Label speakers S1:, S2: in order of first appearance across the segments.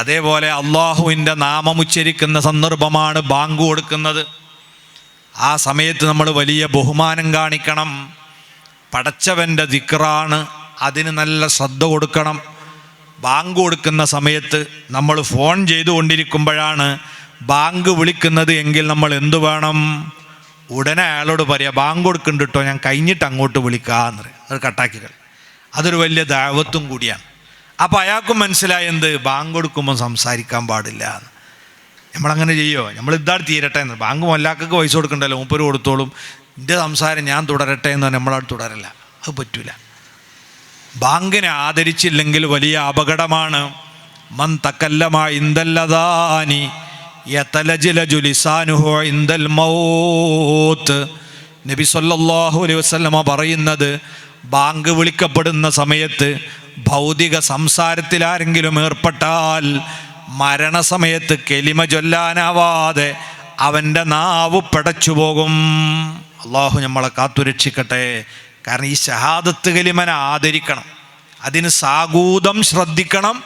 S1: അതേപോലെ അള്ളാഹുവിന്റെ നാമം ഉച്ചരിക്കുന്ന സന്ദർഭമാണ് ബാങ്ക് കൊടുക്കുന്നത്. ആ സമയത്ത് നമ്മൾ വലിയ ബഹുമാനം കാണിക്കണം. പടച്ചവന്റെ ദിക്റാണ്. അതിന് നല്ല ശ്രദ്ധ കൊടുക്കണം. ബാങ്ക് കൊടുക്കുന്ന സമയത്ത് നമ്മൾ ഫോൺ ചെയ്തുകൊണ്ടിരിക്കുമ്പോഴാണ് ബാങ്ക് വിളിക്കുന്നത് എങ്കിൽ നമ്മൾ എന്തു വേണം? ഉടനെ അയാളോട് പറയാം ബാങ്ക് കൊടുക്കുന്നുണ്ട് കേട്ടോ ഞാൻ കഴിഞ്ഞിട്ട് അങ്ങോട്ട് വിളിക്കാന്ന് പറയും. അത് കട്ടാക്കികൾ അതൊരു വലിയ ദാവത്വം കൂടിയാണ്. അപ്പോൾ അയാൾക്കും മനസ്സിലായി എന്ത്? ബാങ്ക് കൊടുക്കുമ്പോൾ സംസാരിക്കാൻ പാടില്ല. നമ്മളങ്ങനെ ചെയ്യോ? നമ്മൾ ഇതാണ് തീരട്ടെ എന്ന്. ബാങ്ക് മൊല്ലാക്കൊക്കെ പൈസ കൊടുക്കണ്ടല്ലോ? മൂപ്പര് കൊടുത്തോളും. എന്റെ സംസാരം ഞാൻ തുടരട്ടെ എന്ന് നമ്മളവിടെ തുടരല്ല. അത് പറ്റൂല. ബാങ്കിനെ ആദരിച്ചില്ലെങ്കിൽ വലിയ അപകടമാണ്. മൻ തക്കല്ലമാ മൗത്ത്. നബി സല്ലല്ലാഹു അലൈഹി പറയുന്നത് ബാങ്ക് വിളിക്കപ്പെടുന്ന സമയത്ത് ഭൗതിക സംസാരത്തിൽ ആരെങ്കിലും ഏർപ്പെട്ടാൽ മരണസമയത്ത് കെലിമ ചൊല്ലാനാവാതെ അവന്റെ നാവ് പടച്ചു പോകും. അള്ളാഹു നമ്മളെ കാത്തുരക്ഷിക്കട്ടെ. കാരണം ഈ ഷഹാദത്ത് കലിമനെ ആദരിക്കണം. അതിന് സാഗൂതം ശ്രദ്ധിക്കണം.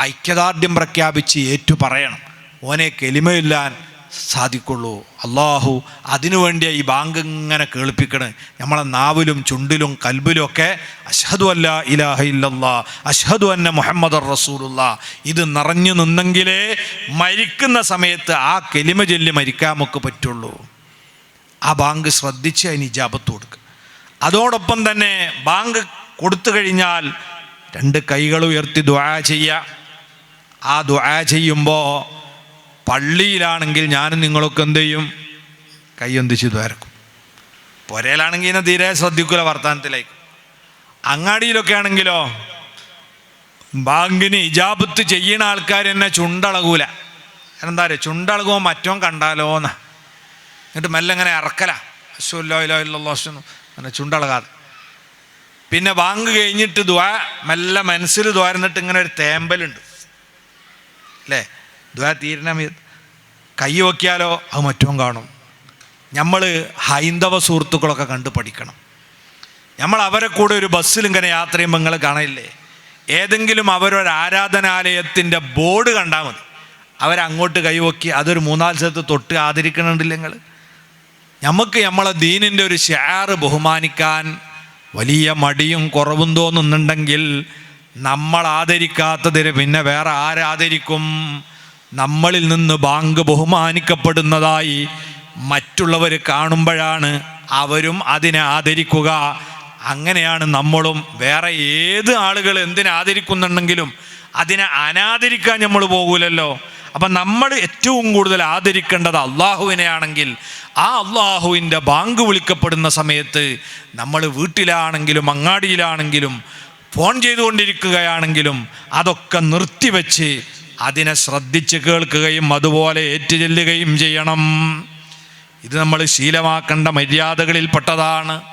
S1: ഐക്യദാർഢ്യം പ്രഖ്യാപിച്ച് ഏറ്റു പറയണം. ഓനെ കെലിമയില്ലാൻ സാധിക്കുള്ളൂ. അള്ളാഹു അതിനുവേണ്ടിയാണ് ഈ ബാങ്ക് ഇങ്ങനെ കേൾപ്പിക്കണേ. നമ്മളെ നാവിലും ചുണ്ടിലും കൽബിലും ഒക്കെ അഷ്ഹദു അല്ല ഇലാഹ ഇല്ലല്ലാ അഷ്ഹദു അന്ന മുഹമ്മദ് റസൂലുള്ള. ഇത് നിറഞ്ഞു നിന്നെങ്കിലേ മരിക്കുന്ന സമയത്ത് ആ കെലിമ ചൊല്ലി മരിക്കാൻ നമുക്ക് പറ്റുള്ളൂ. ആ ബാങ്ക് ശ്രദ്ധിച്ച് അതിന് ജാപത്ത് കൊടുക്കുക അതോടൊപ്പം തന്നെ ബാങ്ക് കൊടുത്തു കഴിഞ്ഞാൽ രണ്ട് കൈകൾ ഉയർത്തി ദ്വാ ചെയ്യുക. ആ ദ്വാ ചെയ്യുമ്പോൾ പള്ളിയിലാണെങ്കിൽ ഞാനും നിങ്ങളൊക്കെ എന്ത് ചെയ്യും? കൈയൊന്തിച്ച് ദ്വാരക്കും പുരയിലാണെങ്കിൽ ഇന്നെ തീരെ ശ്രദ്ധിക്കൂല വർത്തമാനത്തിലേക്ക് അങ്ങാടിയിലൊക്കെ ആണെങ്കിലോ ബാങ്കിന് ഇജാബത്ത് ചെയ്യുന്ന ആൾക്കാർ എന്നെ ചുണ്ടളകൂല. എന്താ പറയുക ചുണ്ടളകുമോ മറ്റോ കണ്ടാലോ എന്നാ. എന്നിട്ട് മെല്ലെ ഇങ്ങനെ ഇറക്കല. അശ്വല്ലോ ഇല്ലോ ഇല്ലല്ലോ അങ്ങനെ ചുണ്ടളകാതെ. പിന്നെ ബാങ്ക് കഴിഞ്ഞിട്ട് ദ്വാ മെല്ലെ മനസ്സിൽ ദ്വാരന്നിട്ട് ഇങ്ങനെ ഒരു തേമ്പലുണ്ട്. അല്ലേ? ദ്വാ തീരണ കൈ അത് മറ്റും കാണും. നമ്മൾ ഹൈന്ദവ സുഹൃത്തുക്കളൊക്കെ കണ്ട് പഠിക്കണം. നമ്മൾ അവരെ കൂടെ ഒരു ബസ്സിൽ ഇങ്ങനെ യാത്ര ചെയ്യുമ്പോൾ നിങ്ങൾ കാണില്ലേ ഏതെങ്കിലും അവരൊരു ആരാധനാലയത്തിന്റെ ബോർഡ് കണ്ടാൽ മതി. അവരങ്ങോട്ട് കൈവക്കി അതൊരു മൂന്നാൽ സ്ഥലത്ത് തൊട്ട് ആദരിക്കണുണ്ടില്ല നിങ്ങൾ നമുക്ക് നമ്മളെ ദീനിന്റെ ഒരു ഷെയർ ബഹുമാനിക്കാൻ വലിയ മടിയും കുറവും തോന്നുന്നുണ്ടെങ്കിൽ നമ്മൾ ആദരിക്കാത്തതിന് പിന്നെ വേറെ ആരാദരിക്കും നമ്മളിൽ നിന്ന് ബാങ്ക് ബഹുമാനിക്കപ്പെടുന്നതായി മറ്റുള്ളവർ കാണുമ്പോഴാണ് അവരും അതിനെ ആദരിക്കുക. അങ്ങനെയാണ് നമ്മളും വേറെ ഏത് ആളുകൾ എന്തിനെ ആദരിക്കുന്നുണ്ടെങ്കിലും അതിനെ അനാദരിക്കാൻ നമ്മൾ പോകൂലല്ലോ. അപ്പം നമ്മൾ ഏറ്റവും കൂടുതൽ ആദരിക്കേണ്ടത് അള്ളാഹുവിനെയാണെങ്കിൽ ആ അള്ളാഹുവിന്റെ ബാങ്ക് വിളിക്കപ്പെടുന്ന സമയത്ത് നമ്മൾ വീട്ടിലാണെങ്കിലും അങ്ങാടിയിലാണെങ്കിലും ഫോൺ ചെയ്തുകൊണ്ടിരിക്കുകയാണെങ്കിലും അതൊക്കെ നിർത്തിവെച്ച് അതിനെ ശ്രദ്ധിച്ച് കേൾക്കുകയും അതുപോലെ ഏറ്റുചെല്ലുകയും ചെയ്യണം. ഇത് നമ്മൾ ശീലമാക്കേണ്ട മര്യാദകളിൽപ്പെട്ടതാണ്.